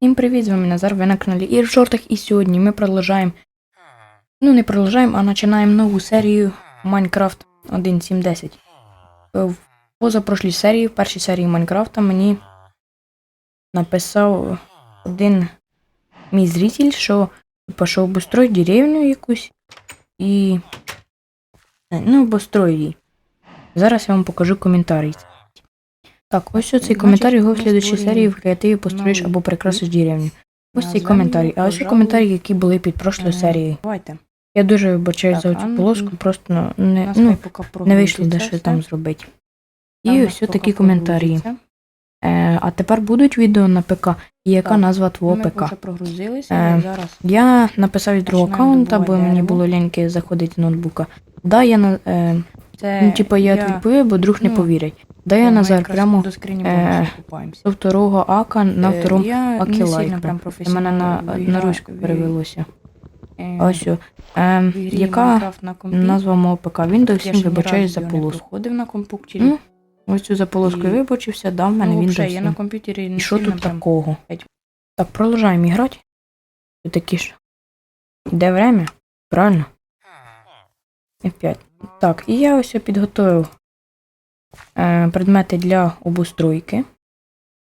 Всім привіт, з вами Назар, ви на каналі Ір в шортах, і сьогодні ми продовжаємо, ну не продовжаємо, а починаємо нову серію Minecraft 1.7.10. Е, В позапрошлій серії, в першій серії Майнкрафта мені написав один мій зритель, що пішов обустроїть деревню якусь і. е, Ну, обустроїть її. Зараз я вам покажу коментарі. Так, ось оцей Значить, коментар його в слідчій серії в креативі построїш або прикрасиш деревню. Ось цей коментарій. А ось пожалуй, коментарі, які були під прошлою Е, серією. Давайте. Я дуже вибачаю за цю ну, полоску, просто ну, не, ну, не вийшло дещо там зробити. І ось такі коментарі. Е, а тепер будуть відео на ПК, і яка Так, назва твого Ми ПК. Е, зараз Я написав від другого аккаунта, бо мені було ліньки заходити з ноутбука. Да, я на е, ну, типа я, відповів, бо друг не ну, повірить. Да, я Назар прямо е, до второго ака на Е, второму я акі сильно У мене на, на руську перевелося. е, Ось. Е, яка назва мого ПК? Windows Я 7 ще вибачаюсь за полоску. на компуктері. Ну, Ось цю за полоскою І- вибачився, дав мене ну, Windows взагалі, я на комп'ютері І що тут такого? Так, продовжаємо грати. Тут такі ж. Йде время? Правильно? F5. Так, і я ось підготовив е, предмети для обустройки.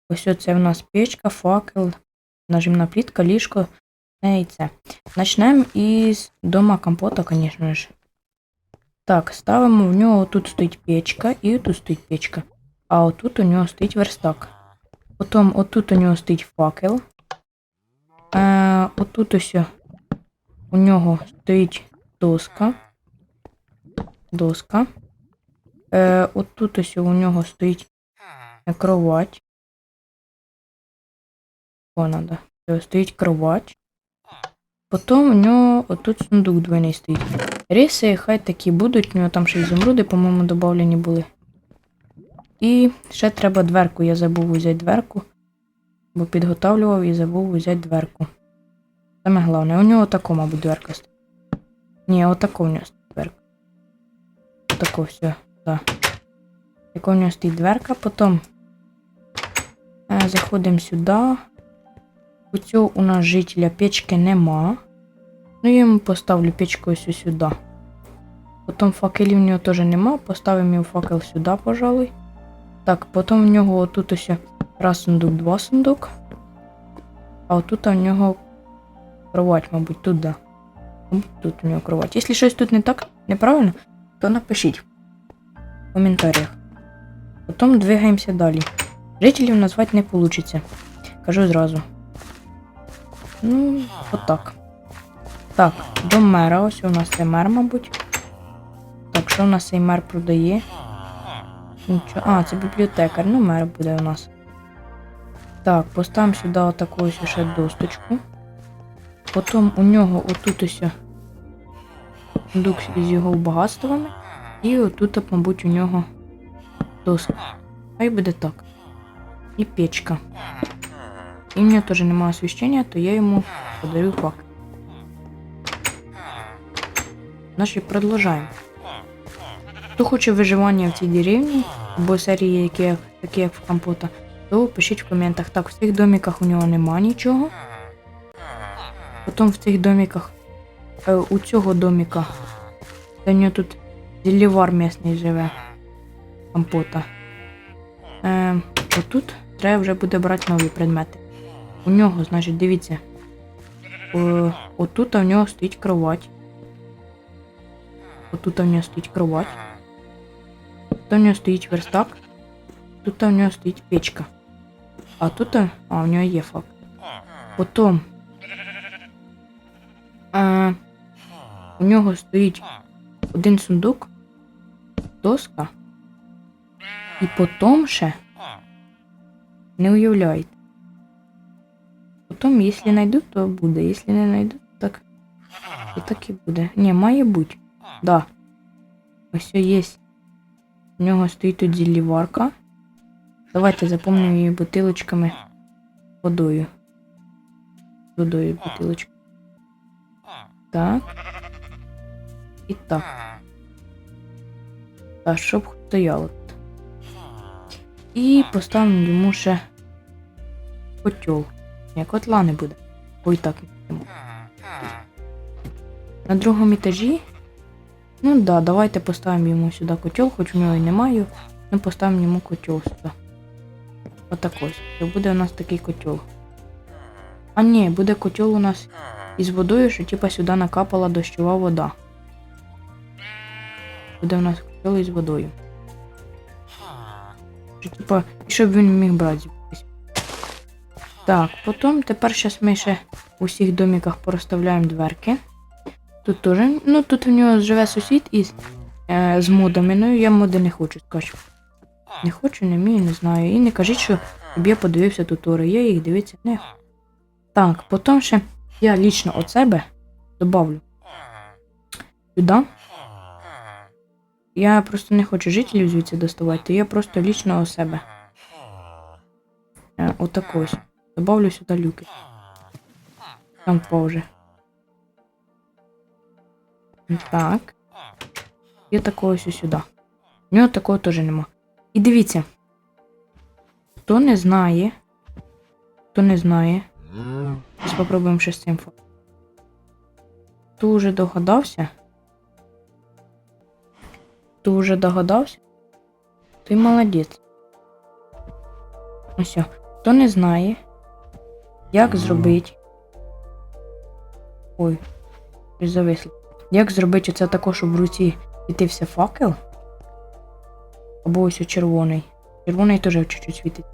Ось це в нас печка, факел, нажимна плітка, ліжко, і це. Начнемо із дома компота, звісно ж. Так, ставимо в нього тут стоїть печка і тут стоїть печка. А отут у нього стоїть верстак. Потім отут у нього стоїть факел. Е, отут ось у нього стоїть доска. Доска. Е, отут ось у нього стоїть кровать. О, надо. Е, Стоїть кровать. Потім у нього отут сундук двойний стоїть. Риси хай такі будуть, у нього там ще ізумруди, по-моєму, додавлені були. І ще треба дверку. Я забув взяти дверку, бо підготавлював і забув взяти дверку. Саме головне, у нього тако, мабуть, дверка стоїть. Ні, отако у нього стоїть дверка. Все, так. Тако у нього стоїть дверка, потім е, заходимо сюди. У цього у нас жителя печки нема. Ну, я йому поставлю печку ось сюди. Потім факелів у нього теж нема. Поставимо його факел сюди, пожалуй. Так, потім в нього отут ось раз сундук, два сундук. А отут у нього кровать, мабуть, тут, да. Тут у нього кровать. Якщо щось тут не так, неправильно, то напишіть в коментарях. Потім двигаємося далі. Жителів назвати не вийде. Кажу зразу. Ну, отак. Так, до мера. Ось у нас це мер, мабуть. Так, що у нас цей мер продає? Нічого. А, це бібліотекар. Ну, мер буде у нас. Так, поставимо сюди отаку ще досточку. Потім у нього отут ось сундук із його багатствами. І отут, мабуть, у нього доска. Хай буде так. І печка. І в нього теж немає освіщення, то я йому подарю факт. Наші продовжаємо. Хто хоче виживання в цій деревні, або серії, які, такі як в компота, то пишіть в коментах. Так, в цих доміках у нього нема нічого. Потім в цих доміках, е, у цього доміка, у нього тут зілівар місний живе. Компота. Е, отут треба вже буде брати нові предмети. У нього, значить, дивіться. О, отут у нього стоїть кровать. Отут у нього стоїть кровать. Тут у нього стоїть верстак. Тут у нього стоїть печка. А тут, а, у нього є факт. Потім. А, у нього стоїть один сундук, доска. І потім ще. Не уявляєте. Потім, якщо знайду, то буде. Якщо не знайду, так. То так і буде. Ні, має бути. Да. Ось є. У нього стоїть тут зілліварка. Давайте заповнимо її бутилочками водою. Водою бутилочка. Так. І так. А щоб стояло тут. І поставимо йому ще котел. Ні, котла не буде. Ой, так. не будемо. На другому етажі. Ну да, давайте поставимо йому сюди котел, хоч у нього і немає. Ми поставимо йому котел сюди. Отак ось. Це буде у нас такий котел. А ні, буде котел у нас із водою, що типа сюди накапала дощова вода. Буде у нас котел із водою. Що, типа, щоб він міг брати. Так, потім тепер щас ми ще у всіх доміках порозставляємо дверки. Тут теж, ну тут в нього живе сусід із е, з модами, ну я моди не хочу, скажу. Не хочу, не вмію, не знаю. І не кажіть, що я подивився тутори. Я їх дивитися не хочу. Так, потім ще я лічно от себе добавлю сюди. Я просто не хочу жителів звідси доставати, я просто лічно у себе. Е, отак ось. Добавлю сюди люки. Там позже. Так. І такого ось сюди. У нього такого теж нема. І дивіться. Хто не знає. Хто не знає. Зараз попробуємо ще з цим фото. Хто вже догадався? Хто вже догадався? Ти молодець. Ось. Хто не знає, як зробити. Ой, щось зависло. Як зробити оце тако, щоб в руці світився факел? Або ось о червоний. Червоний теж чуть-чуть світить.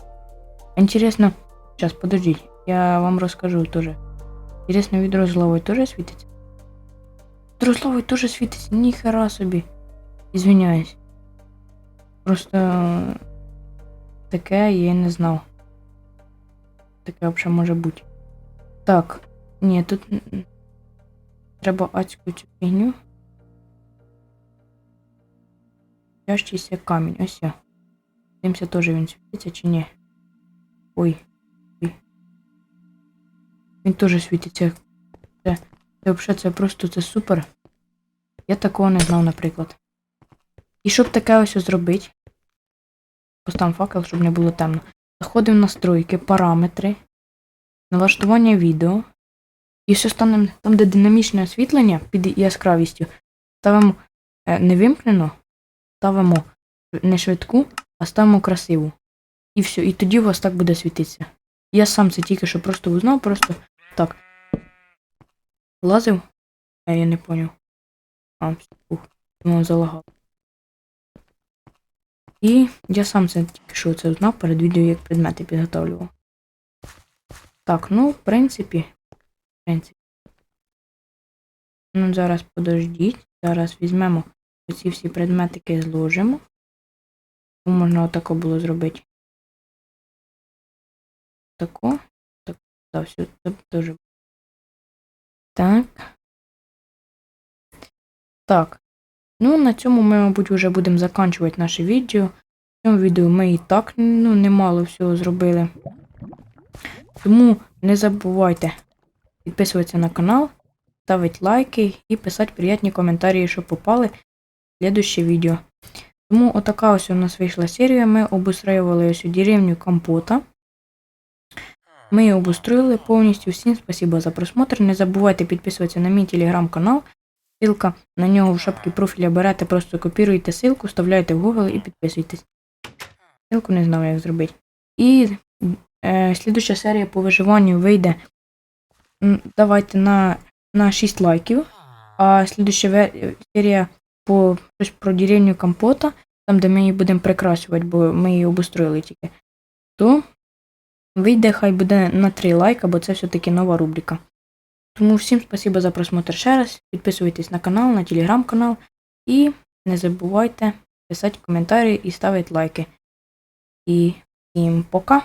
Інтересно. Сейчас, подождіть. Я вам розкажу теж. Інтересно, від розлової теж світиться? Від розлової теж світиться, ніхера собі. Ізвиняюсь. Просто е, таке я не знав. Таке взагалі може бути. Так, ні, тут н- н- треба адську цю фігню. Тяжчийся камінь, ось я. Дивимося, теж він світиться чи ні. Ой. Ой. Він теж світиться. Це, це взагалі це просто це супер. Я такого не знав, наприклад. І щоб таке ось зробити. Поставимо факел, щоб не було темно. Заходимо в настройки, параметри, налаштування відео. І все станемо там, де динамічне освітлення під яскравістю. Ставимо е, не вимкнено, ставимо не швидку, а ставимо красиву. І все, і тоді у вас так буде світитися. Я сам це тільки що просто узнав, просто так. Лазив? А я не поняв. А, ух, воно залагало. І я сам це тільки що це узнав перед відео, як предмети підготовлював. Так, ну, в принципі. В принципі. Ну, зараз подождіть. Зараз візьмемо оці всі предметики зложимо. Можна отако було зробити. Тако. Так, да, все, це теж. Так. Так. Ну, на цьому ми, мабуть, вже будемо закінчувати наше відео. В цьому відео ми і так ну, немало всього зробили. Тому не забувайте підписуватися на канал, ставити лайки і писати приятні коментарі, що попали в слідуще відео. Тому отака ось у нас вийшла серія. Ми обустроювали ось у деревню компота. Ми її обустроїли повністю. Всім спасибо за просмотр. Не забувайте підписуватися на мій телеграм-канал. Ссылка на нього в шапці профіля берете, просто копіруєте ссылку, вставляєте в Google і підписуйтесь. Ссылку не знаю, як зробити. І е, слідуща серія по виживанню вийде. м, Давайте на, на 6 лайків. А слідуща ве- серія по щось про деревню компота, там, де ми її будемо прикрашувати, бо ми її обустроїли тільки. То вийде, хай буде на 3 лайка, бо це все-таки нова рубрика. Тому всім спасибо за просмотр ще раз. Підписуйтесь на канал, на телеграм-канал. І не забувайте писати коментарі і ставити лайки. І всім пока!